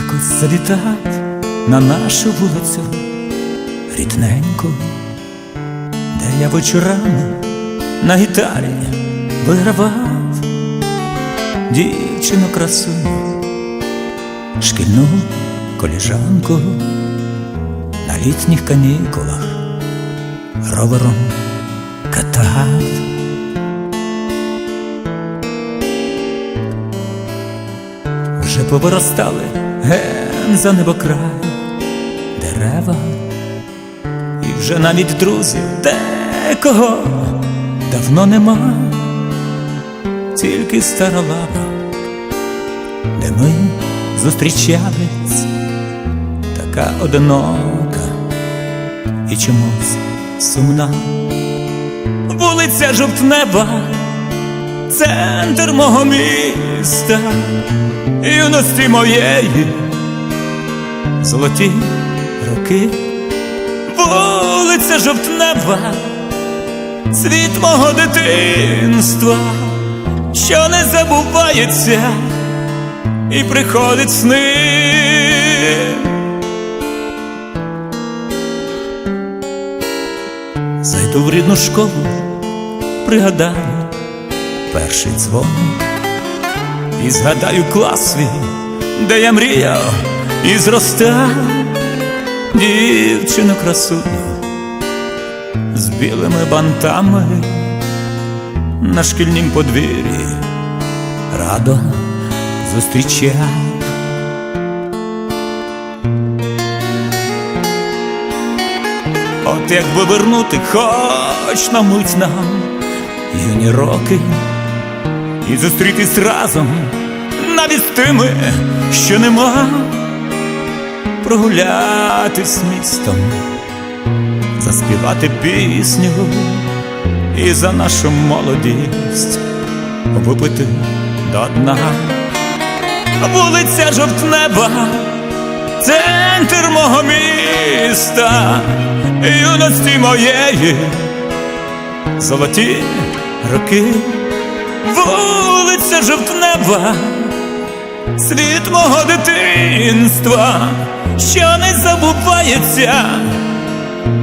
Якось завітав на нашу вулицю рідненьку, де я вечорами на гітарі вигравав дівчину красуню, шкільну коліжанку на літніх канікулах ровером катав. Вже повиростали ген за небокрай дерева, і вже навіть друзів декого давно нема, тільки стара лава, де ми зустрічались, така одинока і чомусь сумна. Вулиця жовтнеба, центр мого міста, юності моєї, золоті роки, вулиця жовтнева, світ мого дитинства, що не забувається і приходить сни. Зайду в рідну школу, пригадаю перший дзвоник і згадаю клас свій, де я мріяв і зростав дівчину красуню з білими бантами на шкільнім подвір'ї радо зустрічав. От якби вернути хоч на мить нам юні роки і зустрітись разом навіть з тими, що нема, прогулятись містом, заспівати пісню і за нашу молодість випити до дна. Вулиця жовтнеба, центр мого міста, юності моєї, золоті роки, вулиця жовтнева, світ мого дитинства, що не забувається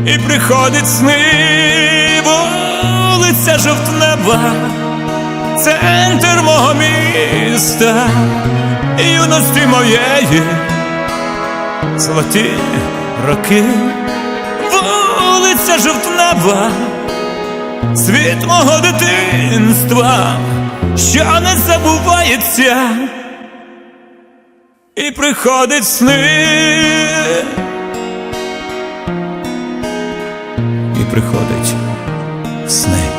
і приходить сни, вулиця жовтнева, центр мого міста, юності моєї, золоті роки, вулиця жовтнева, світ мого дитинства, що не забувається і приходить сни. І приходить сни.